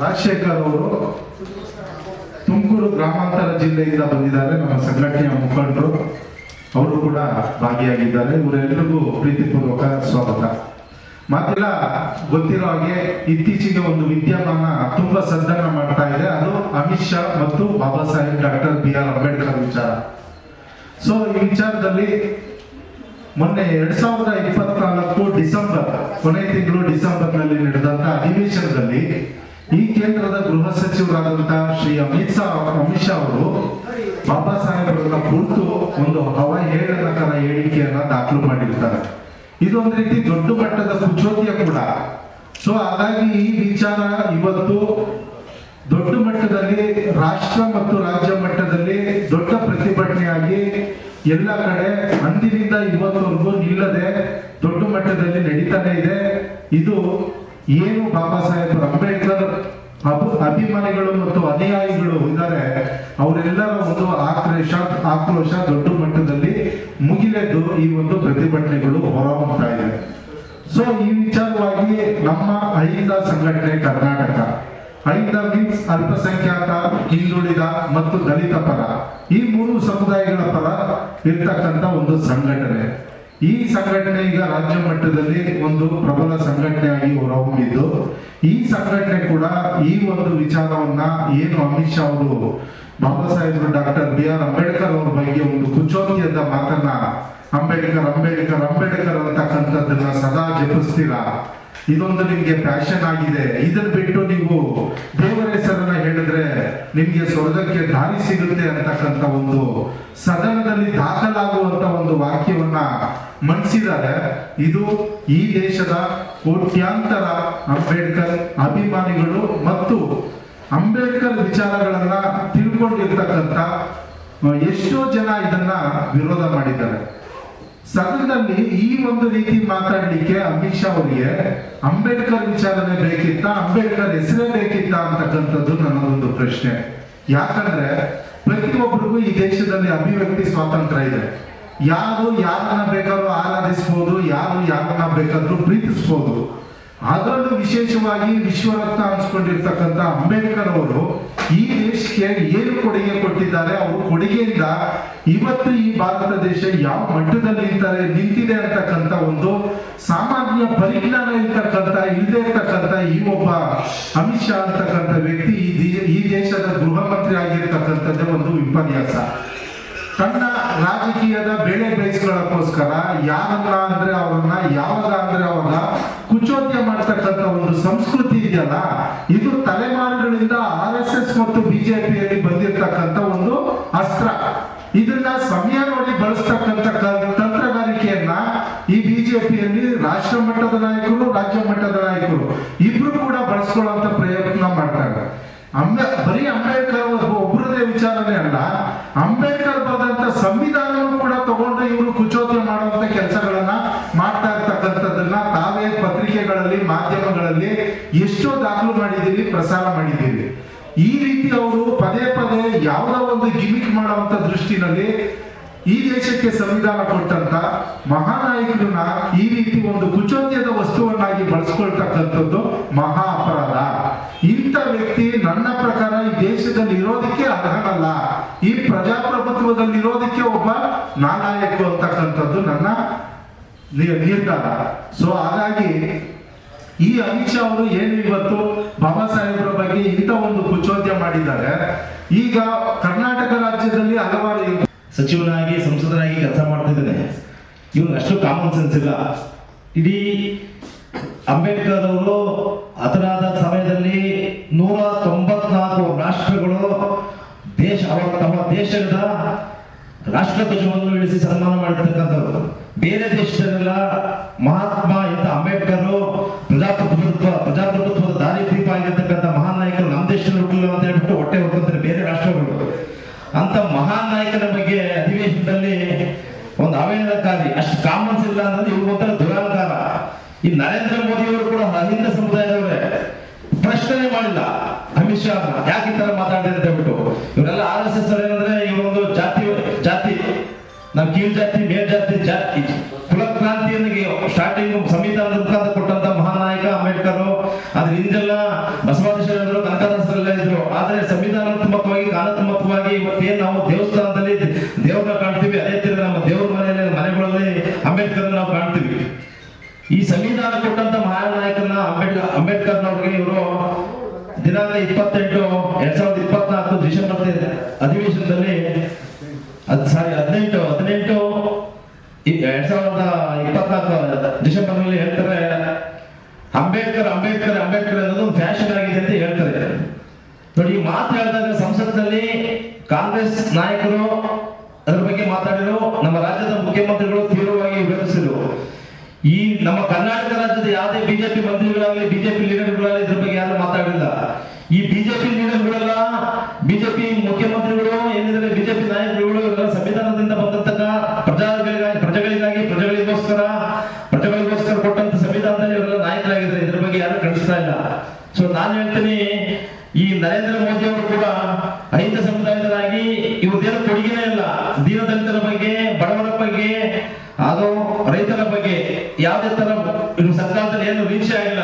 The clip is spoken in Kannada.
ರಾಜಶೇಖರ್ ಅವರು ತುಮಕೂರು ಗ್ರಾಮಾಂತರ ಜಿಲ್ಲೆಯಿಂದ ಬಂದಿದ್ದಾರೆ. ನಮ್ಮ ಸಂಘಟನೆಯ ಮುಖಂಡರು. ಅವರು ಕೂಡ ಭಾಗಿಯಾಗಿದ್ದಾರೆ. ಇವರೆಲ್ಲರಿಗೂ ಪ್ರೀತಿಪೂರ್ವಕ ಸ್ವಾಗತ. ಮಾತೆಲ್ಲ ಗೊತ್ತಿರೋ ಹಾಗೆ ಇತ್ತೀಚೆಗೆ ಒಂದು ವಿದ್ಯಮಾನ ತುಂಬಾ ಸದ್ದನ್ನ ಮಾಡ್ತಾ ಇದೆ. ಅದು ಅಮಿತ್ ಶಾ ಮತ್ತು Baba Saheb, doctor B R Ambedkar ವಿಚಾರ. ಸೊ ಈ ವಿಚಾರದಲ್ಲಿ ಮೊನ್ನೆ ಎರಡ್ ಸಾವಿರದ ಇಪ್ಪತ್ನಾಲ್ಕು ಡಿಸೆಂಬರ್ ಕೊನೆ ತಿಂಗಳು ಡಿಸೆಂಬರ್ನಲ್ಲಿ ನಡೆದಂತ ಅಧಿವೇಶನದಲ್ಲಿ ಈ ಕೇಂದ್ರದ ಗೃಹ ಸಚಿವರಾದಂತಹ ಶ್ರೀ ಅಮಿತ್ ಶಾ ಅಮಿತ್ ಶಾ ಅವರು ಬಾಬಾ ಸಾಹೇಬರನ್ನ ಕುರಿತು ಒಂದು ಅವಹೇಳನಕರ ಹೇಳಿಕೆಯನ್ನ ದಾಖಲು ಮಾಡಿರ್ತಾರೆ. ಇದೊಂದು ರೀತಿ ದೊಡ್ಡ ಮಟ್ಟದ ಕುಚೋದ್ಯ ಕೂಡ. ಸೊ ಹಾಗಾಗಿ ಈ ವಿಚಾರ ಇವತ್ತು ದೊಡ್ಡ ಮಟ್ಟದಲ್ಲಿ ರಾಷ್ಟ್ರ ಮತ್ತು ರಾಜ್ಯ ಮಟ್ಟದಲ್ಲಿ ದೊಡ್ಡ ಪ್ರತಿಭಟನೆಯಾಗಿ ಎಲ್ಲ ಕಡೆ ಅಂದಿನಿಂದ ಇವತ್ತವರೆಗೂ ನಿಲ್ಲದೆ ದೊಡ್ಡ ಮಟ್ಟದಲ್ಲಿ ನಡೀತಾನೆ ಇದೆ. ಇದು ಏನು ಬಾಬಾ ಸಾಹೇಬ್ ಅಂಬೇಡ್ಕರ್ ಅಭಿ ಅಭಿಮಾನಿಗಳು ಮತ್ತು ಅನುಯಾಯಿಗಳು ಇದ್ದಾರೆ. ಅವರೆಲ್ಲರ ಒಂದು ಆಕ್ರೋಶ ಆಕ್ರೋಶ ದೊಡ್ಡ ಮಟ್ಟದಲ್ಲಿ ಮುಗಿಲೆದ್ದು ಈ ಒಂದು ಪ್ರತಿಭಟನೆಗಳು ಹೊರಹೊಮ್ತಾ ಇದೆ. ಸೊ ಈ ವಿಚಾರವಾಗಿ ನಮ್ಮ ಅಹಿಂದ ಸಂಘಟನೆ ಕರ್ನಾಟಕ ಅಹಿಂದ ಮೀನ್ಸ್ ಅಲ್ಪಸಂಖ್ಯಾತ, ಹಿಂದುಳಿದ ಮತ್ತು ದಲಿತ ಪರ, ಈ ಮೂರು ಸಮುದಾಯಗಳ ಪರ ಇರ್ತಕ್ಕಂಥ ಒಂದು ಸಂಘಟನೆ. ಈ ಸಂಘಟನೆ ಈಗ ರಾಜ್ಯ ಮಟ್ಟದಲ್ಲಿ ಒಂದು ಪ್ರಬಲ ಸಂಘಟನೆಯಾಗಿ ಹೊರಹೊಮ್ಮಿದ್ದು, ಈ ಸಂಘಟನೆ ಕೂಡ ಈ ಒಂದು ವಿಚಾರವನ್ನ ಏನು ಅಮಿತ್ ಶಾ ಅವರು, Baba Saheb doctor B R Ambedkar ಅವರ ಬಗ್ಗೆ ಒಂದು ಕುಚೋದ್ಯದ ಮಾತನ್ನ, ಅಂಬೇಡ್ಕರ್ ಅಂಬೇಡ್ಕರ್ ಅಂಬೇಡ್ಕರ್ ಅಂತಕ್ಕಂಥದ್ದನ್ನ ಸದಾ ಜಪಿಸ್ತೀರಾ? ಇದೊಂದು ನಿಮ್ಗೆ ಪ್ಯಾಷನ್ ಆಗಿದೆ. ಇದನ್ನ ಬಿಟ್ಟು ನೀವು ದೇವರ ಹೆಸರನ್ನ ಹೇಳಿದ್ರೆ ನಿಮ್ಗೆ ಸ್ವರ್ಗಕ್ಕೆ ದಾರಿ ಸಿಗುತ್ತೆ ಅಂತಕ್ಕಂಥ ಒಂದು ಸದನದಲ್ಲಿ ದಾಖಲಾಗುವಂತ ಒಂದು ವಾಕ್ಯವನ್ನ ಮಂಡಿಸಿದ್ದಾರೆ ಇದು ಈ ದೇಶದ ಕೋಟ್ಯಾಂತರ ಅಂಬೇಡ್ಕರ್ ಅಭಿಮಾನಿಗಳು ಮತ್ತು ಅಂಬೇಡ್ಕರ್ ವಿಚಾರಗಳನ್ನ ತಿಳ್ಕೊಂಡಿರ್ತಕ್ಕಂಥ ಎಷ್ಟೋ ಜನ ಇದನ್ನ ವಿರೋಧ ಮಾಡಿದ್ದಾರೆ. ಸದನದಲ್ಲಿ ಈ ಒಂದು ರೀತಿ ಮಾತಾಡ್ಲಿಕ್ಕೆ ಅಮಿತ್ ಶಾ ಅವರಿಗೆ ಅಂಬೇಡ್ಕರ್ ವಿಚಾರನೆ ಬೇಕಿತ್ತ, ಅಂಬೇಡ್ಕರ್ ಹೆಸರೇ ಬೇಕಿತ್ತ ಅಂತಕ್ಕಂಥದ್ದು ನನ್ನದೊಂದು ಪ್ರಶ್ನೆ. ಯಾಕಂದ್ರೆ ಪ್ರತಿಯೊಬ್ಬರಿಗೂ ಈ ದೇಶದಲ್ಲಿ ಅಭಿವ್ಯಕ್ತಿ ಸ್ವಾತಂತ್ರ್ಯ ಇದೆ. ಯಾರು ಯಾರನ್ನ ಬೇಕಾದ್ರೂ ಆರಾಧಿಸ್ಬೋದು, ಯಾರು ಯಾರನ್ನ ಬೇಕಾದ್ರೂ ಪ್ರೀತಿಸ್ಬೋದು. ಅದರಲ್ಲೂ ವಿಶೇಷವಾಗಿ ವಿಶ್ವರತ್ನ ಅನ್ಸ್ಕೊಂಡಿರ್ತಕ್ಕಂಥ ಅಂಬೇಡ್ಕರ್ ಅವರು ಈ ದೇಶಕ್ಕೆ ಏನು ಕೊಡುಗೆ ಕೊಟ್ಟಿದ್ದಾರೆ, ಅವರು ಕೊಡುಗೆಯಿಂದ ಇವತ್ತು ಈ ಭಾರತ ದೇಶ ಯಾವ ಮಟ್ಟದಲ್ಲಿ ನಿಂತಾರೆ ನಿಂತಿದೆ ಅಂತಕ್ಕಂಥ ಒಂದು ಸಾಮಾನ್ಯ ಪರಿಜ್ಞಾನ ಇರ್ತಕ್ಕಂಥ ಇಲ್ಲದೆ ಇರ್ತಕ್ಕಂಥ ಈ ಒಬ್ಬ ಅಮಿತ್ ಶಾ ಅಂತಕ್ಕಂಥ ವ್ಯಕ್ತಿ ಈ ದೇಶದ ಗೃಹ ಮಂತ್ರಿ ಆಗಿರ್ತಕ್ಕಂಥದ್ದೇ ಒಂದು ವಿಪರ್ಯಾಸ ತನ್ನ ರಾಜಕೀಯದ ಬೆಳೆ ಬೇಯಿಸ್ಕೊಳ್ಳೋಕ್ಕೋಸ್ಕರ ಯಾರನ್ನ ಅಂದ್ರೆ ಅವ್ರನ್ನ, ಯಾವಾಗ ಅಂದ್ರೆ ಅವಾಗ ಕುಚೋದ್ಯ ಮಾಡ್ತಕ್ಕಂಥ ಒಂದು ಸಂಸ್ಕೃತಿ ಇದೆಯಲ್ಲ, ಇದು ತಲೆಮಾರುಗಳಿಂದ ಆರ್ ಎಸ್ ಎಸ್ ಮತ್ತು ಬಿಜೆಪಿಯಲ್ಲಿ ಬಂದಿರತಕ್ಕಂಥ ಒಂದು ಅಸ್ತ್ರ. ಇದನ್ನ ಸಮಯ ನೋಡಿ ಬಳಸ್ತಕ್ಕಂಥ ತಂತ್ರಗಾರಿಕೆಯನ್ನ ಈ ಬಿಜೆಪಿಯಲ್ಲಿ ರಾಷ್ಟ್ರ ಮಟ್ಟದ ನಾಯಕರು, ರಾಜ್ಯ ಮಟ್ಟದ ನಾಯಕರು ಇಬ್ರು ಕೂಡ ಬಳಸ್ಕೊಳ್ಳುವಂತ ಪ್ರಯತ್ನ ಮಾಡ್ತಾರೆ ಅಂಬೇ, ಬರೀ ಅಂಬೇಡ್ಕರ್ ಒಬ್ರದೇ ವಿಚಾರನೇ ಅಲ್ಲ. ಅಂಬೇಡ್ಕರ್ ಬರೆದಂತ ಸಂವಿಧಾನವನ್ನು ಕೂಡ ತಗೊಂಡು ಇವರು ಕುಚೋದ್ಯ ಮಾಡುವಂತ ಕೆಲಸಗಳನ್ನ ಮಾಡ್ತಾ ಇರ್ತಕ್ಕಂಥದ್ದನ್ನ ತಾವೇ ಪತ್ರಿಕೆಗಳಲ್ಲಿ, ಮಾಧ್ಯಮಗಳಲ್ಲಿ ಎಷ್ಟೋ ದಾಖಲು ಮಾಡಿದ್ದೀರಿ, ಪ್ರಸಾರ ಮಾಡಿದ್ದೀವಿ ಈ ರೀತಿ ಅವರು ಪದೇ ಪದೇ ಯಾವುದೋ ಒಂದು ಗಿಮಿಕ್ ಮಾಡುವಂತ ದೃಷ್ಟಿನಲ್ಲಿ ಈ ದೇಶಕ್ಕೆ ಸಂವಿಧಾನ ಕೊಟ್ಟಂತ ಮಹಾನಾಯಕರನ್ನ ಈ ರೀತಿ ಒಂದು ಕುಚೋದ್ಯದ ವಸ್ತುವನ್ನಾಗಿ ಬಳಸ್ಕೊಳ್ತಕ್ಕಂಥದ್ದು ಮಹಾ ಅಪರಾಧ ಇಂಥ ವ್ಯಕ್ತಿ ನನ್ನ ಪ್ರಕಾರ ಈ ದೇಶದಲ್ಲಿ ಇರೋದಕ್ಕೆ ಅರ್ಹನಲ್ಲ ಈ ಪ್ರಜಾಪ್ರಭುತ್ವದಲ್ಲಿ ಇರೋದಕ್ಕೆ ಒಬ್ಬ ನಾಲಾಯಕ ಅಂತಕ್ಕಂಥದ್ದು ನನ್ನ ನಿರ್ಧಾರ. ಸೊ ಹಾಗಾಗಿ ಈ ಅಮಿತ್ ಶಾ ಅವರು ಏನು ಇವತ್ತು ಬಾಬಾ ಸಾಹೇಬ್ರ ಬಗ್ಗೆ ಇಂಥ ಒಂದು ಕುಚೋದ್ಯ ಮಾಡಿದ್ದಾರೆ. ಈಗ ಕರ್ನಾಟಕ ರಾಜ್ಯದಲ್ಲಿ ಹಲವಾರು ಸಚಿವನಾಗಿ ಸಂಸದನಾಗಿ ಕೆಲಸ ಮಾಡ್ತಿದ್ದೇನೆ ಇವ್ನಿಗೆ ಅಷ್ಟು ಕಾಮನ್ ಸೆನ್ಸ್ ಇಲ್ಲ. ಇಡೀ ಅಂಬೇಡ್ಕರ್ ಅವರು ಅದರಾದ ಸಮಯದಲ್ಲಿ ಅವರ ತಮ್ಮ ದೇಶದ ರಾಷ್ಟ್ರಧ್ವಜವನ್ನು ಇಳಿಸಿ ಸನ್ಮಾನ ಮಾಡಿರ್ತಕ್ಕಂಥವ್ರು. ಬೇರೆ ದೇಶದಲ್ಲೆಲ್ಲ ಮಹಾತ್ಮ ಎಂತ ಅಂಬೇಡ್ಕರ್, ಪ್ರಜಾಪ್ರಭುತ್ವ, ಪ್ರಜಾಪ್ರಭುತ್ವದ ದಾರಿ ದೀಪ ಆಗಿರ್ತಕ್ಕಂಥ ಮಹಾನ್ ನಾಯಕರು ನಮ್ಮ ದೇಶದಲ್ಲಿ ಹುಟ್ಟಿಲ್ಲ ಅಂತ ಹೇಳ್ಬಿಟ್ಟು ಹೊಟ್ಟೆ ಹೊಡ್ಕೊಂತಾರೆ ಬೇರೆ ರಾಷ್ಟ್ರಗಳು. ಅಂತ ಮಹಾನ್ ನಾಯಕರ ಬಗ್ಗೆ ಅಧಿವೇಶನದಲ್ಲಿ ಒಂದು ಅವೇನಕ್ಕಾಗಿ ಅಷ್ಟು ಕಾಮನ್ಸ್ ಇಲ್ಲ ಅಂತಂದ್ರೆ ಇವ್ರು ಒಂಥರ ದುರಾಂಕಾರ. ಈ ನರೇಂದ್ರ ಮೋದಿ ಅವರು ಕೂಡ ಅಹಿಂದ ಸಮುದಾಯದವರೇ. ಪ್ರಶ್ನೆ ಮಾಡಿಲ್ಲ ಅಮಿತ್ ಶಾ ಯಾಕೆ ಈ ತರ ಮಾತಾಡಿದ್ರೆ ಹೇಳ್ಬಿಟ್ಟು. ನಾವು ಕೀಳ್ ಜಾತಿ, ಮೇಲ್ ಜಾತಿ ಜಾತಿ. ಕುಲ ಕ್ರಾಂತಿಯನ್ನು ಸ್ಟಾರ್ಟಿಂಗ್ ಸಂವಿಧಾನದ ಮುಖಾಂತರ ಕೊಟ್ಟಂತ ಮಹಾನ್ ನಾಯಕ ಅಂಬೇಡ್ಕರ್. ಅದ್ರ ಹಿಂದೆಲ್ಲ ಬಸವಾದೀಶ್ವರರು ಕನಕದಾಸರೆಲ್ಲ ಇದ್ರು. ಆದ್ರೆ ಸಂವಿಧಾನಾತ್ಮಕವಾಗಿ ಕಾನೂನಾತ್ಮಕವಾಗಿ ಇವತ್ತೇನ್ ನಾವು ದೇವಸ್ಥಾನದಲ್ಲಿ ದೇವರನ್ನ ಕಾಣ್ತೀವಿ, ಅದೇ ತರ ನಮ್ಮ ದೇವರ ಮನೆಯಲ್ಲಿ, ಮನೆಗಳಲ್ಲಿ ಅಂಬೇಡ್ಕರ್ ನಾವು ಕಾಣ್ತೀವಿ. ಈ ಸಂವಿಧಾನ ಕೊಟ್ಟಂತ ಮಹಾನಾಯಕನ ಅಂಬೇಡ್ಕರ್ ಅಂಬೇಡ್ಕರ್ನವ್ರಿಗೆ ಇವರು ದಿನಾಂಕ ಇಪ್ಪತ್ತೆಂಟು, ಎರಡ್ ಸಾವಿರದ ಇಪ್ಪತ್ನಾಲ್ಕು ಡಿಸೆಂಬರ್ ಅಧಿವೇಶನದಲ್ಲಿ ಅದ್ ಸಾರಿ ಹದಿನೆಂಟು ಹದಿನೆಂಟು ಎರಡ್ ಸಾವಿರದ ಇಪ್ಪತ್ನಾಲ್ಕು ಡಿಸೆಂಬರ್ನಲ್ಲಿ ಹೇಳ್ತಾರೆ, ಅಂಬೇಡ್ಕರ್ ಅಂಬೇಡ್ಕರ್ ಅಂಬೇಡ್ಕರ್ ಅನ್ನೋದು ಒಂದು ಫ್ಯಾಷನ್ ಆಗಿದೆ ಅಂತ ಹೇಳ್ತಾರೆ. ನೋಡಿ ಮಾತು ಹೇಳಿದಾಗ ಸಂಸತ್ನಲ್ಲಿ ಕಾಂಗ್ರೆಸ್ ನಾಯಕರು ಅದರ ಬಗ್ಗೆ ಮಾತಾಡಿದ್ರು, ನಮ್ಮ ರಾಜ್ಯದ ಮುಖ್ಯಮಂತ್ರಿಗಳು ತೀವ್ರವಾಗಿ ವಿರೋಧಿಸಿದ್ರು. ಈ ನಮ್ಮ ಕರ್ನಾಟಕ ರಾಜ್ಯದ ಯಾವುದೇ ಬಿಜೆಪಿ ಮಂತ್ರಿಗಳಾಗಲಿ, ಬಿಜೆಪಿ ಲೀಡರ್ಗಳಾಗಲಿ ಇದ್ರ ಬಗ್ಗೆ ಯಾರು ಮಾತಾಡಿಲ್ಲ ಈ ಬಿಜೆಪಿ ಲೀಡರ್ಗಳೆಲ್ಲ ಬಿಜೆಪಿ ಮುಖ್ಯಮಂತ್ರಿಗಳು ಏನಿದ್ದಾರೆ ಬಿಜೆಪಿ ನಾಯಕರುಗಳು ಇವರೆಲ್ಲ ಸಂವಿಧಾನದಿಂದ ಬಂದಂತಹ ಪ್ರಜೆಗಳಿಗಾಗಿ ಪ್ರಜೆಗಳಿಗಾಗಿ, ಪ್ರಜೆಗಳಿಗೋಸ್ಕರ ಪ್ರಜೆಗಳಿಗೋಸ್ಕರ ಕೊಟ್ಟಂತ ಸಂವಿಧಾನದಲ್ಲಿ ಇವರೆಲ್ಲ ನಾಯಕರಾಗಿದ್ದಾರೆ. ಇದ್ರ ಬಗ್ಗೆ ಯಾರು ಕಳಿಸ್ತಾ ಇಲ್ಲ. ಸೊ ನಾನು ಹೇಳ್ತೀನಿ, ಈ ನರೇಂದ್ರ ಮೋದಿ ಅವರು ಕೂಡ ಅಹಿಂದ ಸಮುದಾಯದರಾಗಿ ಇವ್ರದ್ದೇನು ಕೊಡುಗೆನೇ ಇಲ್ಲ. ದೀನದಲಿತರ ಬಗ್ಗೆ, ಬಡವರ ಬಗ್ಗೆ, ಅದು ರೈತರ ಬಗ್ಗೆ. ಯಾವುದೇ ತರ ಸರ್ಕಾರದಲ್ಲಿ ಏನು ರೀಕ್ಷೆ ಆಗಿಲ್ಲ.